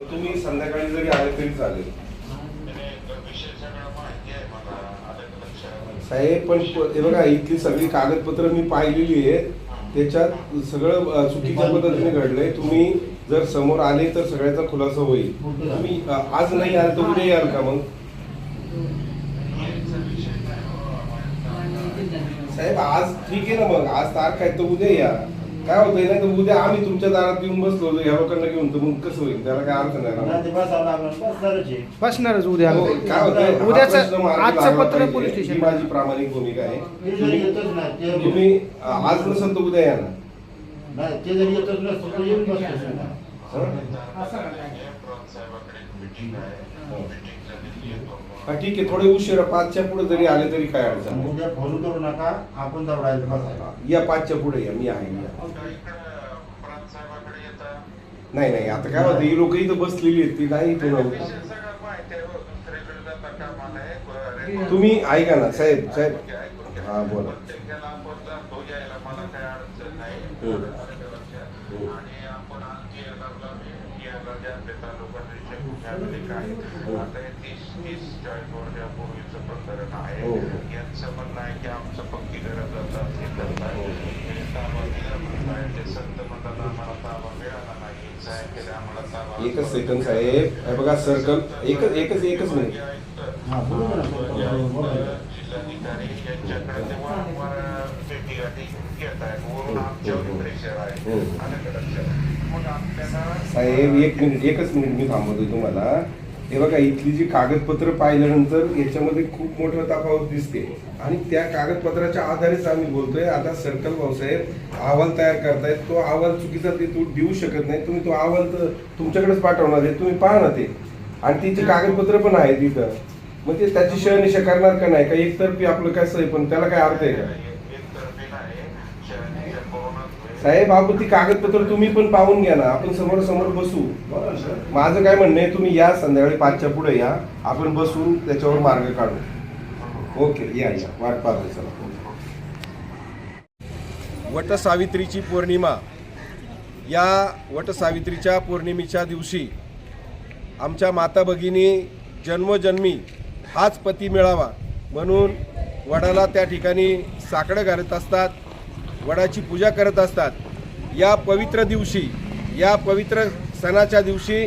तुम्ही संध्याकाळी जरी आले तरी चालेल. साहेब पण हे बघा इथली सगळी कागदपत्र मी पाहिलेली आहेत. त्याच्यात सगळं चुकीच्या पद्धतीने घडलंय. तुम्ही जर समोर आले तर सगळ्याचा खुलासा होईल. तुम्ही आज नाही आल तर उद्या याल का मग? साहेब आज ठीक आहे ना मग? आज तारख आहे तर उद्या या. काय होतंय नाही तर उद्या आम्ही तुमच्या दारात येऊन बसलो या लोकांना घेऊन तर मग कसं होईल? त्याला काय अर्थ नाही ना बसणारच उद्या. हो, काय होतंय? हा उद्याचं प्रश्न मार्गी आजचं लागला पत्र पाहिजे. पोलीस ही स्टेशन माझी प्रामाणिक भूमिका आहे. तुम्ही- अ, आज नसेल तर उद्या या ना ते जरी येतच नसतं तर येऊन बसतो ठीक आहे थोडे उशिरा पाचच्या पुढे जरी आले तरी काय अडचण नाही. उद्या फोन करू नका आपण बसायला या पाचच्या पुढे या मी आहे या. नाही नाही आता काय होतं ही लोक इथं बसलेली आहेत ती नाही इथं नव्हती. तुम्ही ऐका ना साहेब साहेब. हा बोला. हो. यांचं म्हणणं आहे की आमचं पक्की गरज जातात हे करताय हे ताबा दिला म्हणताय ते संत म्हणतात आम्हाला ताबा मिळाला नाही. साहेब केले आम्हाला ताबा एकच सेकंद साहेब. हे बघा सर्कल एकच एकच एकच मिनिट हा बोलू ना बोला. जिल्हाधिकारी यांच्याकडे ते वारंवार भेटीगाठी घेत आहेत. वरून आमच्यावर प्रेशर आहे हम्म. आलं का लक्षात मग आपल्याला साहेब एक मिनिट एकच मिनिट मी थांबवतो तुम्हाला. हे बघा इथली जी कागदपत्र पाहिल्यानंतर याच्यामध्ये खूप मोठा तफावत दिसते. आणि त्या कागदपत्राच्या आधारेच आम्ही बोलतोय. आता सर्कल भाऊसाहेब अहवाल तयार करतायत. तो अहवाल चुकीचा ते तू देऊ शकत नाही. तुम्ही तो अहवाल तर तुमच्याकडेच पाठवणार आहे. तुम्ही पाहा ना ते. आणि तिची कागदपत्र पण आहेत तिथं मग ते त्याची शहनिशा करणार का नाही? का एकतर्फी आपलं कसं आहे? पण त्याला काय अर्थ आहे का एकतर्फी नाही शहराच्या कोरोनात साहेब आपण ती कागदपत्र तुम्ही पण पाहून घ्या ना. आपण समोर समोर बसू. माझं काय म्हणणं आहे तुम्ही या संध्याकाळी पाचच्या पुढे या. आपण बसून त्याच्यावर मार्ग काढू. ओके या या. वाट पाहतोय चला. वट सावित्रीची पौर्णिमा. या वट सावित्रीच्या पौर्णिमेच्या दिवशी आमच्या माता भगिनी जन्मोजन्मी हाच पती मिळावा म्हणून वडाला त्या ठिकाणी साकडं घालत असतात. वडाची पूजा करत असतात. या पवित्र दिवशी या पवित्र सणाच्या दिवशी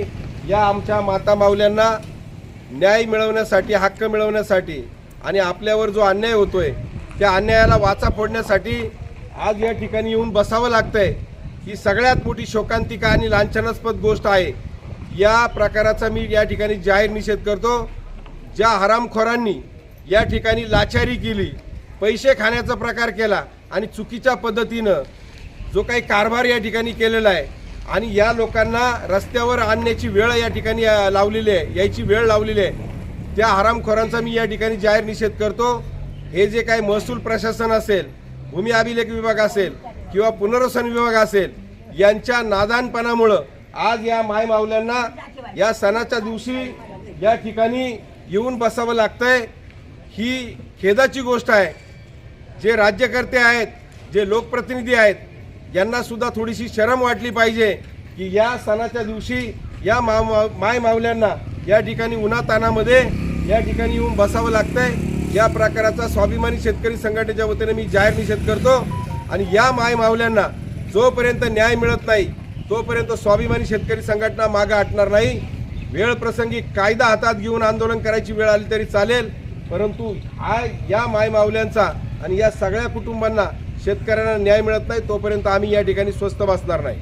या आमच्या माता माऊल्यांना न्याय मिळवण्यासाठी हक्क मिळवण्यासाठी आणि आपल्यावर जो अन्याय होतोय त्या अन्यायाला वाचा फोडण्यासाठी आज या ठिकाणी येऊन बसावं लागतंय. ही सगळ्यात मोठी शोकांतिका आणि लांछनास्पद गोष्ट आहे. या प्रकाराचा मी या ठिकाणी जाहीर निषेध करतो. ज्या हरामखोरांनी या ठिकाणी लाचारी केली पैसे खाण्याचा प्रकार केला आणि चुकीच्या पद्धतीनं जो काही कारभार या ठिकाणी केलेला आहे आणि या लोकांना रस्त्यावर आणण्याची वेळ या ठिकाणी लावलेली आहे यायची वेळ लावलेली आहे त्या हरामखोरांचा मी या ठिकाणी जाहीर निषेध करतो. हे जे काही महसूल प्रशासन असेल भूमी अभिलेख विभाग असेल किंवा पुनर्वसन विभाग असेल यांच्या नादानपणामुळं आज या मायमावल्यांना या सणाच्या दिवशी या ठिकाणी येऊन बसावं लागतंय. ही खेदाची गोष्ट आहे. जे राज्यकर्ते आहेत जे लोकप्रतिनिधी आहेत यांनासुद्धा थोडीशी शरम वाटली पाहिजे की या सणाच्या दिवशी या मा माय मावल्यांना या ठिकाणी उन्हातानामध्ये या ठिकाणी येऊन बसावं लागतंय. या प्रकाराचा स्वाभिमानी शेतकरी संघटनेच्या वतीने मी जाहीर निषेध करतो. आणि या माय मावल्यांना जोपर्यंत न्याय मिळत नाही तोपर्यंत स्वाभिमानी शेतकरी संघटना मागं हटणार नाही. वेळ प्रसंगी कायदा हातात घेऊन आंदोलन करायची वेळ आली तरी चालेल. परंतु आय या माय मावल्यांचा आणि या सगळ्या कुटुंबांना शेतकऱ्यांना न्याय मिळत नाही तोपर्यंत आम्ही या ठिकाणी स्वस्त बसणार नाही.